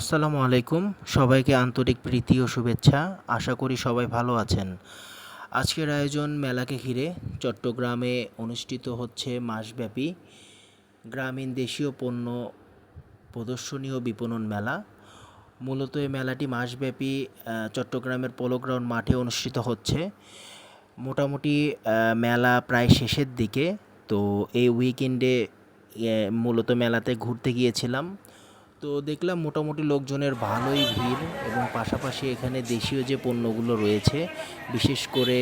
আসসালামু আলাইকুম। সবাইকে আন্তরিক প্রীতি ও শুভেচ্ছা। আশা করি সবাই ভালো আছেন। আজকের আয়োজন মেলাকে ঘিরে চট্টগ্রামে অনুষ্ঠিত হচ্ছে মাসব্যাপী গ্রামীণ দেশীয় পণ্য প্রদর্শনী ও বিপণন মেলা। মূলত এই মেলাটি মাসব্যাপী চট্টগ্রামের পোলো গ্রাউন্ড মাঠে অনুষ্ঠিত হচ্ছে। মোটামুটি মেলা প্রায় শেষের দিকে। তো এই উইকেন্ডে মূলত মেলাতে ঘুরতে গিয়েছিলাম। তো দেখলাম মোটামুটি লোকজনের ভালোই ভিড় এবং পাশাপাশি এখানে দেশীয় যে পণ্যগুলো রয়েছে, বিশেষ করে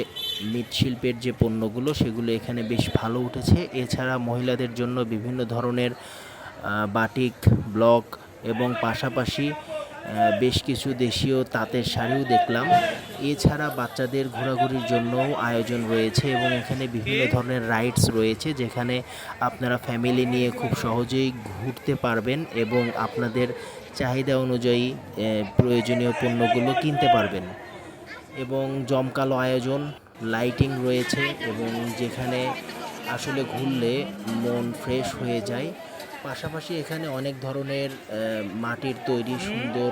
মৃৎশিল্পের যে পণ্যগুলো, সেগুলো এখানে বেশ ভালো উঠেছে। এছাড়া মহিলাদের জন্য বিভিন্ন ধরনের বাটিক, ব্লক এবং পাশাপাশি বেশ কিছু দেশীয় তাঁতের শাড়িও দেখলাম। এছাড়া বাচ্চাদের ঘোরাঘুরির জন্যও আয়োজন রয়েছে এবং এখানে বিভিন্ন ধরনের রাইডস রয়েছে, যেখানে আপনারা ফ্যামিলি নিয়ে খুব সহজেই ঘুরতে পারবেন এবং আপনাদের চাহিদা অনুযায়ী প্রয়োজনীয় পণ্যগুলো কিনতে পারবেন। এবং জমকালো আয়োজন লাইটিং রয়েছে এবং যেখানে আসলে ঘুরলে মন ফ্রেশ হয়ে যায়। পাশাপাশি এখানে অনেক ধরনের মাটির তৈরি সুন্দর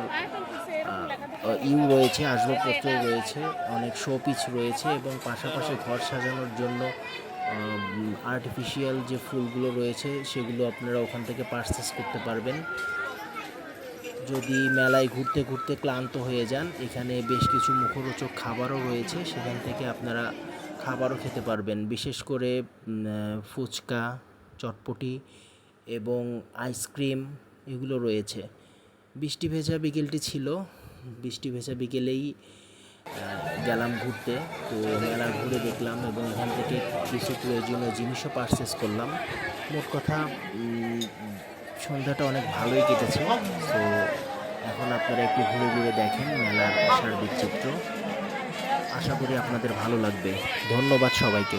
ইউ রয়েছে, আসবাবপত্র রয়েছে, অনেক শোপিস রয়েছে এবং পাশাপাশি ঘর সাজানোর জন্য আর্টিফিশিয়াল যে ফুলগুলো রয়েছে সেগুলো আপনারা ওখান থেকে পারচেস করতে পারবেন। যদি মেলায় ঘুরতে ঘুরতে ক্লান্ত হয়ে যান, এখানে বেশ কিছু মুখরোচক খাবারও রয়েছে, সেখান থেকে আপনারা খাবারও খেতে পারবেন। বিশেষ করে ফুচকা, চটপটি এবং আইসক্রিম এগুলো রয়েছে। বৃষ্টি ভেজা বিকেলটি ছিল। বৃষ্টি ভেজা বিকেলেই গেলাম ঘুরতে। তো মেলা ঘুরে দেখলাম এবং এখান থেকে কিছু প্রয়োজনীয় জিনিসও পারচেস করলাম। মোট কথা সন্ধ্যাটা অনেক ভালোই কেটেছে। তো এখন আপনারা একটু ঘুরে ঘুরে দেখেন মেলার সার্বিক চিত্র আশা করি আপনাদের ভালো লাগবে। ধন্যবাদ সবাইকে।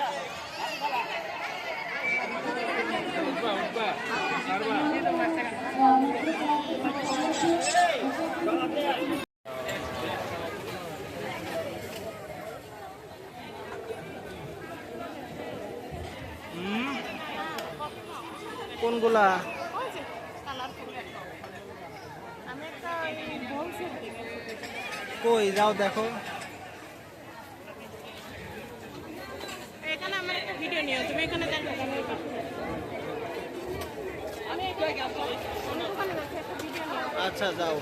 কোনগুলা? কই যাও দেখো। এখানে আমার একটা ভিডিও নিও তুমি এখানে দেখো। আমি একটা ভিডিও আচ্ছা যাও।